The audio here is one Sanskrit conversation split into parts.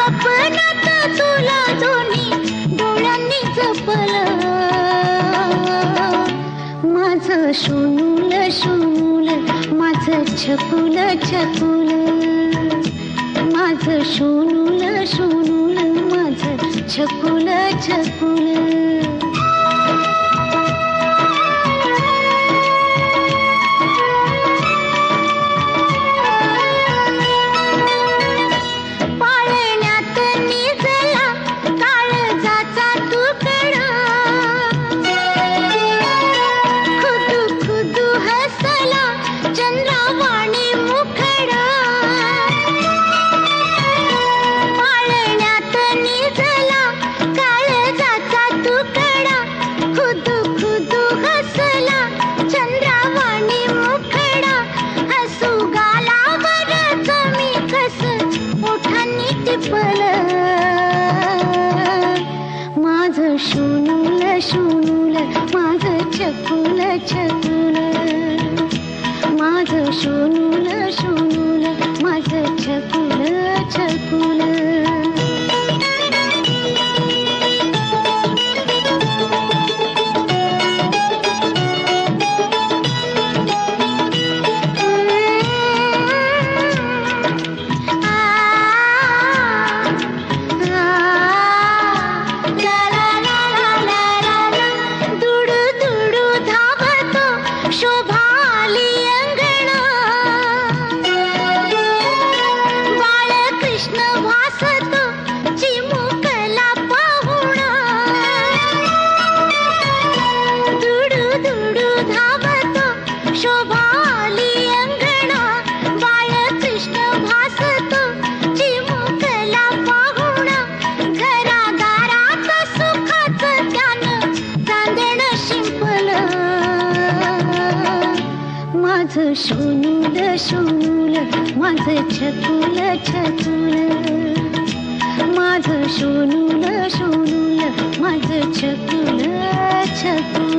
स्वप्नात तुला दोन्ही डोळ्यांनी छपुल छपुल. माझ छपुल छपुल. ಮುಖ सु सोूलसूल माध छकुल छकुल माध सोनूल सुनूल माध छकुल छकुल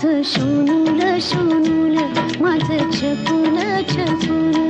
माझ शोनूल शोनूल माझ छपुल मासु